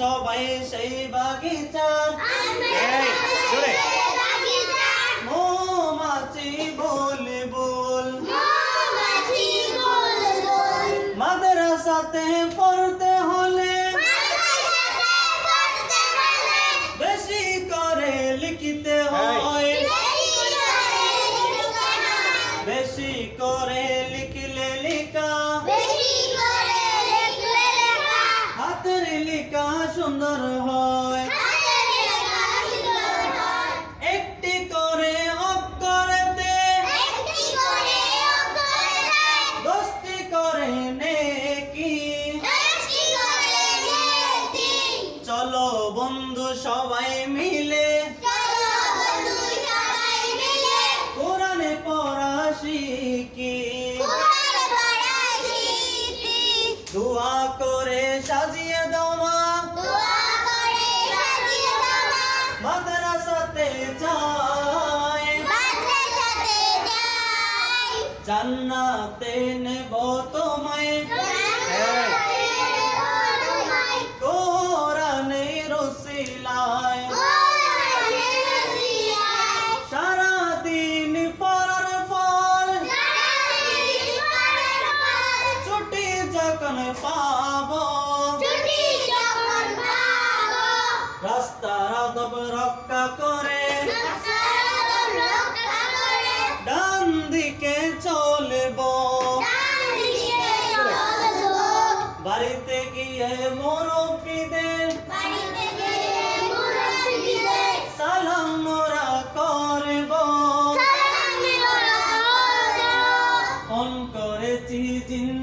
সবাই সেই বাগিচা। মৌমাছি বলি বল। মাদ্রাসাতে পড়তে সুন্দর হয়। একটি করে করে চলো বন্ধু সবাই মিলে জান্নাতে নেব তোমায়। কোরআনে রসিলায়। সারাদিন পড়ার পর ছুটি যখন পাবো রাস্তার রক্ষা বাড়িতে গিয়ে মুরব্বীদের সালাম মোরা করব। ফোন করেছি জিন্দগিটা